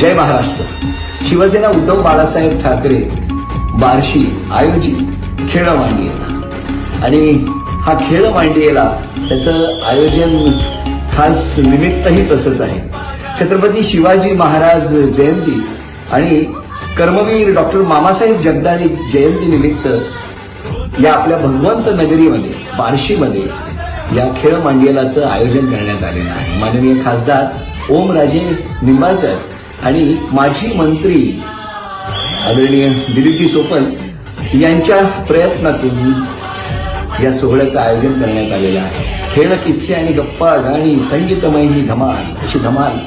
जय महाराष्ट्र. शिवसेना उद्धव बाळासाहेब ठाकरे बार्शी आयोजित खेळ मांडियेला. आणि हा खेळ मांडियेला त्याचं आयोजन खास निमित्तही तसंच आहे. छत्रपती शिवाजी महाराज जयंती आणि कर्मवीर डॉक्टर मामासाहेब जगदाळे जयंती निमित्त या आपल्या भगवंत नगरीमध्ये बार्शीमध्ये या खेळ मांडियलाचं आयोजन करण्यात आलेलं आहे. माननीय खासदार ओमराजे निंबाळकर आणि माजी मंत्री आदरणीय दिलीपजी सोपल यांच्या प्रयत्नातून या सोहळ्याचं आयोजन करण्यात आलेलं आहे. खेळ किस्से आणि गप्पा गाणी संगीतमय ही धमाल अशी धमाल.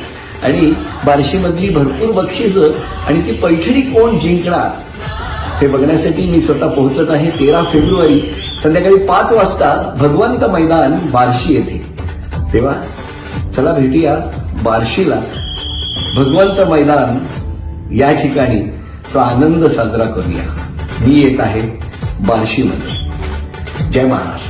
आणि बार्शीमधली भरपूर बक्षिसं आणि ती पैठणी कोण जिंकणार हे बघण्यासाठी मी स्वतः पोहोचत आहे तेरा फेब्रुवारी संध्याकाळी पाच वाजता भगवंत मैदान बार्शी येथे. तेव्हा चला भेटूया बार्शीला. भगवंत मैदान या ठिकाणी तो आनंद साजरा करूया. मी येत आहे बार्शीमध्ये. जय महाराष्ट्र